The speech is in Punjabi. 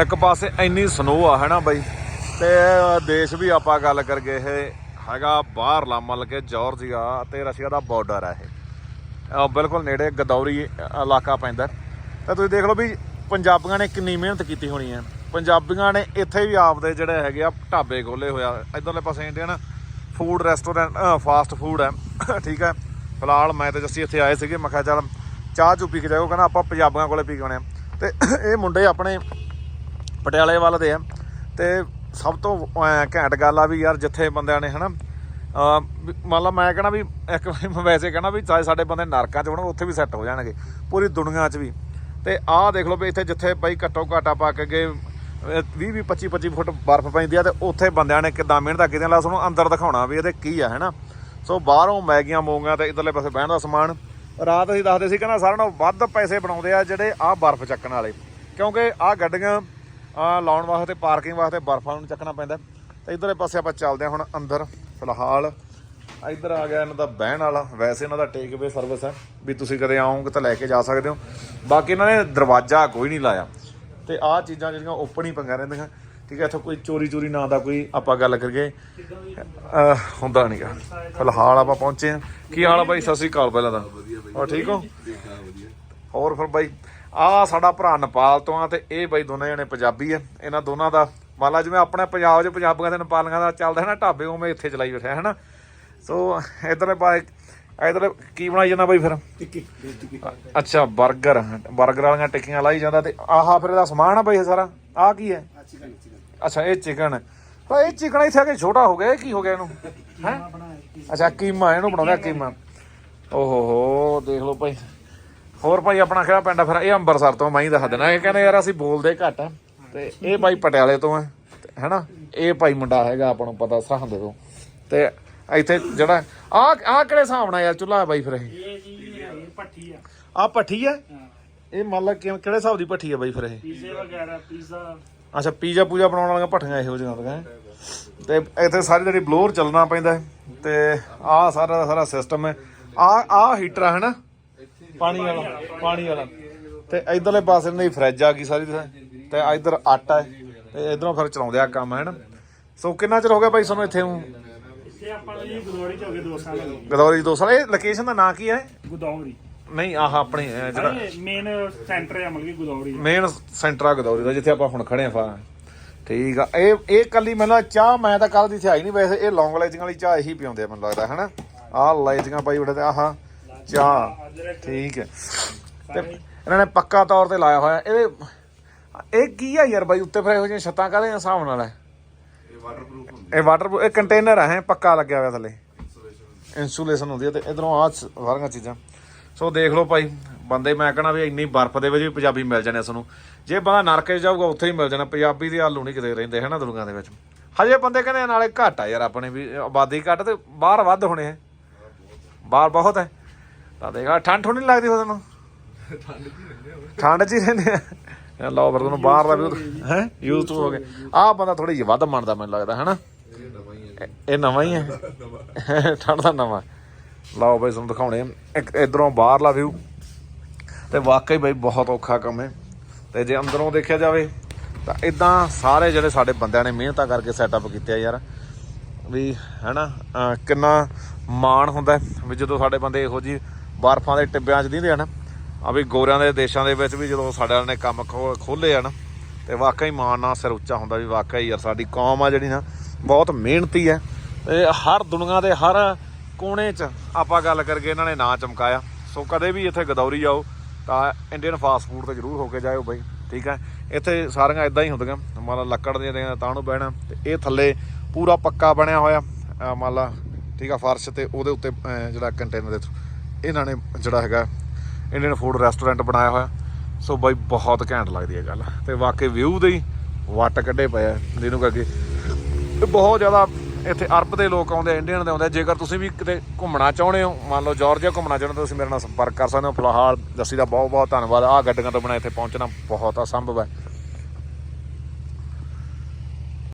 ਇੱਕ ਪਾਸੇ ਇੰਨੀ ਸਨੋ ਆ, ਹੈ ਨਾ ਬਾਈ? ਤੇ ਦੇਸ਼ ਵੀ ਆਪਾਂ ਗੱਲ ਕਰਗੇ ਇਹ ਹੈਗਾ ਬਾਹਰਲਾ ਮਤਲਬ ਕਿ ਜਾਰਜੀਆ ਤੇ ਰਸ਼ੀਆ ਦਾ ਬਾਰਡਰ ਹੈ ਇਹ। ਬਿਲਕੁਲ ਨੇੜੇ ਗਦੌਰੀ ਇਲਾਕਾ ਪੈਂਦਾ। ਤੇ ਤੁਸੀਂ ਦੇਖ ਲਓ ਵੀ ਪੰਜਾਬੀਆਂ ਨੇ ਕਿੰਨੀ ਮਿਹਨਤ ਕੀਤੀ ਹੋਣੀ ਹੈ। ਪੰਜਾਬੀਆਂ ਨੇ ਇੱਥੇ ਵੀ ਆਪਦੇ ਜਿਹੜੇ ਹੈਗੇ ਆ ਢਾਬੇ ਖੋਲੇ ਹੋਇਆ ਇਧਰਲੇ ਪਾਸੇ Indian food restaurant fast food ਹੈ ਠੀਕ ਹੈ ਫਿਲਹਾਲ ਮੈਂ ਤੇ ਜੱਸੀ ਇੱਥੇ ਆਏ ਸੀਗੇ। ਮੈਂ ਕਿਹਾ ਚੱਲ ਚਾਹ ਚੂ ਪੀ ਕੇ ਜਾਓ ਕਹਿੰਦਾ ਆਪਾਂ ਪੰਜਾਬੀਆਂ ਕੋਲੇ ਪੀ ਕੇ ਆਉਣੇ ਆ। ਤੇ ਇਹ ਮੁੰਡੇ ਆਪਣੇ ਪਟਿਆਲੇ ਵੱਲ ਦੇ ਆ। ਤੇ ਸਭ ਤੋਂ ਘੈਂਟ ਗੱਲ ਆ ਵੀ ਯਾਰ ਜਿੱਥੇ ਬੰਦਿਆਂ ਨੇ ਹਨਾ, ਅਹ, ਵੀ ਮੰਨ ਮੈਂ ਕਹਣਾ ਵੀ, ਇੱਕ ਮੈਂ ਵੈਸੇ ਕਹਣਾ ਵੀ ਚਾਹੇ ਸਾਡੇ ਬੰਦੇ ਨਰਕਾਂ 'ਚ ਹੋਣ, ਉੱਥੇ ਵੀ ਸੈੱਟ ਹੋ ਜਾਣਗੇ, ਪੂਰੀ ਦੁਨੀਆ 'ਚ ਵੀ। ਤੇ ਆਹ ਦੇਖ ਲਓ ਵੀ ਇੱਥੇ ਜਿੱਥੇ ਭਾਈ ਘੱਟੋ ਘਾਟਾ ਪਾ ਕੇ ਗਏ 20 20 25 25 ਫੁੱਟ ਬਰਫ਼ ਪੈਂਦੀ ਆ ਤੇ ਉੱਥੇ ਬੰਦਿਆਂ ਨੇ ਕਿੱਦਾਂ ਮਿਹਨਤ ਕੀਤੀ ਲਾ ਤੁਹਾਨੂੰ ਅੰਦਰ ਦਿਖਾਉਣਾ ਵੀ ਇਹਦੇ ਕੀ ਆ, ਹੈਨਾ। ਸੋ ਬਾਹਰੋਂ ਮੈਗੀਆਂ, ਮੋਗੀਆਂ ਤੇ ਇਧਰਲੇ ਪਾਸੇ ਬਹਿਣ ਦਾ ਸਮਾਨ। ਰਾਤ ਅਸੀਂ ਦੱਸਦੇ ਸੀ ਕਹਿੰਦਾ ਸਾਰਿਆਂ ਨੂੰ ਵੱਧ ਪੈਸੇ ਬਣਾਉਂਦੇ ਆ ਜਿਹੜੇ ਆਹ ਬਰਫ਼ ਚੱਕਣ ਵਾਲੇ। ਕਿਉਂਕਿ ਆਹ ਗੱਡੀਆਂ ਲਾਉਣ ਵਾਸਤੇ, ਪਾਰਕਿੰਗ ਵਾਸਤੇ ਬਰਫਾਂ ਨੂੰ ਚੱਕਣਾ ਪੈਂਦਾ। ਤੇ ਇਧਰਲੇ ਪਾਸੇ ਆਪਾਂ ਚੱਲਦੇ ਹਾਂ ਹੁਣ ਅੰਦਰ, ਫਿਲਹਾਲ। ਇੱਧਰ ਆ ਗਿਆ ਇਹਨਾਂ ਦਾ ਬਹਿਣ ਵਾਲਾ। ਵੈਸੇ ਇਹਨਾਂ ਦਾ ਟੇਕ ਅਵੇ ਸਰਵਿਸ ਹੈ, ਵੀ ਤੁਸੀਂ ਕਦੇ ਆਓਗੇ ਤਾਂ ਲੈ ਕੇ ਜਾ ਸਕਦੇ ਹੋ। ਬਾਕੀ ਇਹਨਾਂ ਨੇ ਦਰਵਾਜ਼ਾ ਕੋਈ ਨਹੀਂ ਲਾਇਆ। ਤੇ ਆਹ ਚੀਜ਼ਾਂ ਜਿਹੜੀਆਂ ਓਪਨ ਹੀ ਪੰਗਾ ਰਹਿੰਦੀਆਂ। ਠੀਕ ਹੈ, ਇੱਥੋਂ ਕੋਈ ਚੋਰੀ ਚੋਰੀ ਨਾ ਦਾ ਕੋਈ ਆਪਾਂ ਗੱਲ ਕਰੀਏ। ਅਹ ਹੁੰਦਾ ਨਹੀਂਗਾ ਫਿਲਹਾਲ ਆਪਾਂ ਪਹੁੰਚੇ ਹਾਂ। ਕੀ ਹਾਲ ਆ ਬਾਈ? ਸਤਿ ਸ੍ਰੀ ਅਕਾਲ ਪਹਿਲਾਂ ਤਾਂ। ਹੋਰ ਠੀਕ ਹੋ? ਹੋਰ ਫਿਰ ਬਾਈ ਆ ਸਾਡਾ ਭਰਾ ਨੇਪਾਲ ਤੋਂ ਆ ਤੇ ਇਹ ਬਾਈ ਦੋਨੇ ਜਣੇ ਪੰਜਾਬੀ ਆ। ਇਹਨਾਂ ਦੋਨਾਂ ਦਾ ਮੰਨ ਲਾ ਜਿਵੇਂ ਆਪਣੇ ਪੰਜਾਬ 'ਚ ਪੰਜਾਬੀਆਂ ਤੇ ਨੇਪਾਲੀਆਂ ਦਾ ਚੱਲਦਾ ਹੈ ਨਾ, ਢਾਬੇ ਉਵੇਂ ਇੱਥੇ ਚਲਾਈ ਬੈਠਿਆ ਹੈ ਨਾ। ਸੋ ਇਧਰਲੇ ਪਾ ਇਧਰਲੇ ਕੀ ਬਣਾਈ ਜਾਂਦਾ ਬਾਈ ਫਿਰ? ਟਿੱਕੀ ਅੱਛਾ 버ਗਰ 버ਗਰ ਵਾਲੀਆਂ ਟਿੱਕੀਆਂ ਲਾਈ ਜਾਂਦਾ ਤੇ ਆਹਾ ਫਿਰ ਇਹਦਾ ਸਮਾਨ ਆ ਬਾਈ ਇਹ ਸਾਰਾ? ਆ ਕੀ ਹੈ? ਅੱਛਾ, ਇਹ ਚਿਕਨ। ਪਰ ਇਹ ਚਿਕਨ ਇੱਥੇ ਆ ਕੇ ਛੋਟਾ ਹੋ ਗਿਆ, ਇਹ ਕੀ ਹੋ ਗਿਆ ਇਹਨੂੰ? ਹੈ? ਅੱਛਾ ਕੀਮਾ, ਇਹਨੂੰ ਬਣਾਉਂਦਾ ਕੀਮਾ। ਓਹੋ ਹੋ ਦੇਖ ਲਓ ਭਾਈ ਹੋਰ ਭਾਈ ਆਪਣਾ ਕਿਹੜਾ ਪਿੰਡ ਆ? ਫਿਰ ਇਹ ਅੰਮ੍ਰਿਤਸਰ ਤੋਂ ਮੈਂ ਹੀ ਦੱਸ ਦੇਣਾ ਇਹ ਕਹਿੰਦੇ ਯਾਰ ਅਸੀਂ ਬੋਲਦੇ ਘੱਟ ਆ। ਤੇ ਇਹ ਭਾਈ ਪਟਿਆਲੇ ਤੋਂ ਹੈ ਹੈਨਾ? ਇਹ ਭਾਈ ਮੁੰਡਾ ਹੈਗਾ ਆਪਾਂ ਨੂੰ ਪਤਾ ਸਰਹੰਦ ਤੋਂ। ਤੇ ਇੱਥੇ ਜਿਹੜਾ ਆ ਆ ਕਿਹੜੇ ਹਿਸਾਬ ਯਾਰ ਚੁੱਲ੍ਹਾ ਹੈ ਬਾਈ ਫਿਰ ਇਹ? ਪੱਠੀ ਆ। ਆ? ਹੈ। ਹਾਂ ਇਹ ਮੰਨ ਲਾ ਕਿਹੜੇ ਹਿਸਾਬ ਦੀ ਭੱਠੀ ਹੈ ਬਾਈ ਫਿਰ ਇਹ? ਪੀਜ਼ੇ ਵਗੈਰਾ ਪੀਜ਼ਾ। ਅੱਛਾ ਪੀਜ਼ਾ ਪੂਜਾ ਬਣਾਉਣ ਵਾਲੀਆਂ ਭੱਠੀਆਂ ਇਹੋ ਜਿਹੀਆਂ ਤਾਂ ਹੈ ਤੇ ਇੱਥੇ ਸਾਰੀ ਜਿਹੜੀ ਬਲੋਰ ਚੱਲਣਾ ਪੈਂਦਾ ਤੇ ਆਹ ਸਾਰਾ ਦਾ ਸਾਰਾ ਸਿਸਟਮ ਹੈ। ਆ ਆ ਹੀਟਰ ਹੈ ਨਾ ਪਾਣੀ ਵਾਲਾ ਪਾਣੀ ਵਾਲਾ। ਤੇ ਇਧਰਲੇ ਪਾਸੇ ਦੀ ਫਰਿੱਜ ਆ ਗਈ ਸਾਰੀ ਦੀ। ਤੇ ਇਧਰ ਆਟਾ ਹੈ। ਤੇ ਇਧਰੋਂ ਫਿਰ ਚਲਾਉਂਦੇ ਆ ਕੰਮ ਹੈ ਨਾ ਸੋ ਕਿੰਨਾ ਚਿਰ ਹੋ ਗਿਆ ਬਾਈ ਸਾਨੂੰ ਇੱਥੇ ਨੂੰ? ਇੱਥੇ ਆਪਾਂ ਜੀ ਗੁਦੌੜੀ ਚ ਹੋ ਗਏ 2 ਸਾਲ ਹੋ ਗਏ ਗਦੌਰੀ ਦੋ ਸਾਲ ਇਹ ਲੋਕੇਸ਼ਨ ਦਾ ਨਾਂ ਕੀ ਹੈ? ਗੁਦੌੜੀ ਨਹੀਂ ਆਹ ਆਪਣੀ ਜਿਹੜਾ ਮੇਨ ਸੈਂਟਰ ਹੈ ਮਤਲਬ ਕਿ ਗੁਦੌੜੀ ਦਾ। ਮੇਨ ਸੈਂਟਰ ਆ ਗਦੌਰੀ ਦਾ ਜਿੱਥੇ ਆਪਾਂ ਹੁਣ ਖੜੇ ਆ ਫਾ ਠੀਕ ਆ। ਇਹ ਇਹ ਕੱਲੀ ਮੈਨੂੰ ਚਾਹ ਮੈਂ ਤਾਂ ਕੱਲ ਦੀ ਇੱਥੇ ਆਈ ਨਹੀਂ ਵੈਸੇ ਇਹ ਲੌਂਗ ਲਾਈਜਿੰਗ ਵਾਲੀ ਚਾਹ ਇਹੀ ਪਿਉਂਦੇ ਆ ਮੈਨੂੰ ਲੱਗਦਾ ਹੈਨਾ? ਆਹ ਲਾਈਜਿੰਗਾਂ ਪਾਈ ਬੜੇ ਤੇ ਆਹ। ਚਾਹ ਠੀਕ ਹੈ। ਤੇ ਇਹਨਾਂ ਨੇ ਪੱਕਾ ਤੌਰ ਤੇ ਲਾਇਆ ਹੋਇਆ। ਇਹਦੇ ਇਹ ਕੀ ਆ ਯਾਰ ਬਾਈ? ਉੱਤੇ ਫਿਰ ਇਹੋ ਜਿਹੀਆਂ ਛੱਤਾਂ ਕਾਹਦੇ ਹਿਸਾਬ ਨਾਲ? ਹੈ ਇਹ ਵਾਟਰਪ੍ਰੂਫ ਹੁੰਦੀ ਇਹ ਵਾਟਰ ਇਹ ਕੰਟੇਨਰ ਹੈ ਪੱਕਾ ਲੱਗਿਆ ਹੋਇਆ ਥੱਲੇ। ਇਨਸੂਲੇਸ਼ਨ ਹੁੰਦੀ ਹੈ ਤੇ ਇਧਰੋਂ ਆ ਸਾਰੀਆਂ ਚੀਜ਼ਾਂ। ਸੋ ਦੇਖ ਲਓ ਭਾਈ ਬੰਦੇ ਮੈਂ ਕਹਣਾ ਵੀ ਇੰਨੀ ਬਰਫ਼ ਦੇ ਵਿੱਚ ਵੀ ਪੰਜਾਬੀ ਮਿਲ ਜਾਣੇ ਸਾਨੂੰ। ਜੇ ਬੰਦਾ ਨਰਕੇ 'ਚ ਜਾਊਗਾ ਉੱਥੇ ਹੀ ਮਿਲ ਜਾਣਾ। ਪੰਜਾਬੀ ਦੇ ਆਲੂ ਨਹੀਂ ਕਿਤੇ ਰਹਿੰਦੇ ਹਨਾ ਦੁਨੀਆਂ ਦੇ ਵਿੱਚ। ਹਜੇ ਬੰਦੇ ਕਹਿੰਦੇ ਨਾਲੇ ਘੱਟ ਆ ਯਾਰ ਆਪਣੇ ਵੀ ਆਬਾਦੀ ਘੱਟ ਤੇ ਬਾਹਰ ਵੱਧ ਹੋਣੇ ਹੈ ਬਾਹਰ ਬਹੁਤ ਹੈ ਤਾਂ ਦੇਖਾ ਠੰਡ ਠੁੰਡ ਲੱਗਦੀ ਉਹ ਤੈਨੂੰ? ਠੰਡ 'ਚ ਹੀ ਰਹਿੰਦੇ ਆ। ਲਓ ਫਿਰ ਤੁਹਾਨੂੰ ਬਾਹਰ ਦਾ ਵੀ ਹੈ? ਯੂਜ਼ ਹੋ ਗਏ ਆਹ ਬੰਦਾ ਥੋੜੀ ਜਿਹੀ ਵੱਧ ਮੰਨਦਾ ਮੈਨੂੰ ਲੱਗਦਾ, ਹੈਨਾ? ਇਹ ਨਵਾਂ ਹੀ ਹੈ ਇਹ- ਇਹ ਨਵਾਂ ਹੀ ਹੈ। ਠੰਡ ਦਾ ਨਵਾਂ। ਲਓ ਬਈ, ਤੁਹਾਨੂੰ ਦਿਖਾਉਣੇ ਆ। ਇੱਕ ਇਧਰੋਂ ਬਾਹਰਲਾ ਵਿਊ ਤੇ ਵਾਕਈ ਬਈ ਬਹੁਤ ਔਖਾ ਕੰਮ ਹੈ। ਤੇ ਜੇ ਅੰਦਰੋਂ ਦੇਖਿਆ ਜਾਵੇ, ਤਾਂ ਇਦਾਂ ਸਾਰੇ ਜਿਹੜੇ ਸਾਡੇ ਬੰਦਿਆਂ ਨੇ ਮਿਹਨਤਾਂ ਕਰਕੇ ਸੈਟਅਪ ਕੀਤੇ ਯਾਰ। ਵੀ, ਹੈਨਾ, ਅਹ ਕਿੰਨਾ ਮਾਣ ਹੁੰਦਾ ਵੀ ਜਦੋਂ ਸਾਡੇ ਬੰਦੇ ਇਹੋ ਜੀ ਬਰਫਾਂ ਦੇ ਟਿੱਬਿਆਂ 'ਚ ਦਿੰਦੇ ਹਨ। ਆ ਵੀ ਗੋਰਿਆਂ ਦੇ ਦੇਸ਼ਾਂ ਦੇ ਵਿੱਚ ਵੀ ਜਦੋਂ ਸਾਡੇ ਵਾਲਿਆਂ ਨੇ ਕੰਮ ਖੋਲੇ ਹਨ, ਤੇ ਵਾਕਈ ਮਾਣ ਨਾਲ ਸਿਰ ਉੱਚਾ ਹੁੰਦਾ ਵੀ ਵਾਕਈ ਯਾਰ ਸਾਡੀ ਕੌਮ ਆ ਜਿਹੜੀ ਨਾ, ਬਹੁਤ ਮਿਹਨਤੀ ਹੈ। ਤੇ ਹਰ ਦੁਨੀਆ ਦੇ ਹਰ ਕੋਨੇ 'ਚ ਆਪਾਂ ਗੱਲ ਕਰਕੇ ਇਹਨਾਂ ਨੇ ਨਾਂ ਚਮਕਾਇਆ। ਸੋ ਕਦੇ ਵੀ ਇੱਥੇ ਗਦੌਰੀ ਜਾਓ ਤਾਂ ਇੰਡੀਅਨ ਫਾਸਟ ਫੂਡ ਤੇ ਜ਼ਰੂਰ ਹੋ ਕੇ ਜਾਇਓ ਬਾਈ, ਠੀਕ ਹੈ? ਇੱਥੇ ਸਾਰੀਆਂ ਇਦਾਂ ਹੀ ਹੁੰਦੀਆਂ, ਮਤਲਬ ਲੱਕੜ ਦੀਆਂ ਦੀਆਂ ਤਾਂ ਨੂੰ ਬਹਿਣਾ, ਤੇ ਇਹ ਥੱਲੇ ਪੂਰਾ ਪੱਕਾ ਬਣਿਆ ਹੋਇਆ, ਅਹ ਮੰਨ ਲਾ ਠੀਕ ਆ, ਫਰਸ਼ ਤੇ ਉਹਦੇ ਉੱਤੇ ਜਿਹੜਾ ਕੰਟੇਨਰ ਦੇ ਇਹਨਾਂ ਨੇ ਜਿਹੜਾ ਹੈਗਾ ਇੰਡੀਅਨ ਫੂਡ ਰੈਸਟੋਰੈਂਟ ਬਣਾਇਆ ਹੋਇਆ। ਸੋ ਬਾਈ, ਬਹੁਤ ਘੈਂਟ ਲੱਗਦੀ ਹੈ ਗੱਲ। ਤੇ ਵਾਕਈ ਵਿਊ ਦੇ ਹੀ ਵੱਟ ਕੱਢੇ ਪਏ ਆ। ਜਿਹਨੂੰ ਕਰਕੇ ਇਹ ਬਹੁਤ ਜ਼ਿਆਦਾ ਇੱਥੇ ਅਰਬ ਦੇ ਲੋਕ ਆਉਂਦੇ ਇੰਡੀਅਨ ਦੇ ਆਉਂਦੇ ਜੇਕਰ ਤੁਸੀਂ ਵੀ ਕਿਤੇ ਘੁੰਮਣਾ ਚਾਹੁੰਦੇ ਹੋ, ਮੰਨ ਲਓ ਜਾਰਜੀਆ ਘੁੰਮਣਾ ਚਾਹੁੰਦੇ ਹੋ, ਤੁਸੀਂ ਮੇਰੇ ਨਾਲ ਸੰਪਰਕ ਕਰ ਸਕਦੇ ਹੋ। ਫਿਲਹਾਲ ਦੱਸੀ ਦਾ ਬਹੁਤ ਬਹੁਤ ਧੰਨਵਾਦ। ਆਹ ਗੱਡੀਆਂ ਤੋਂ ਬਿਨਾਂ ਇੱਥੇ ਪਹੁੰਚਣਾ ਬਹੁਤ ਅਸੰਭਵ ਹੈ।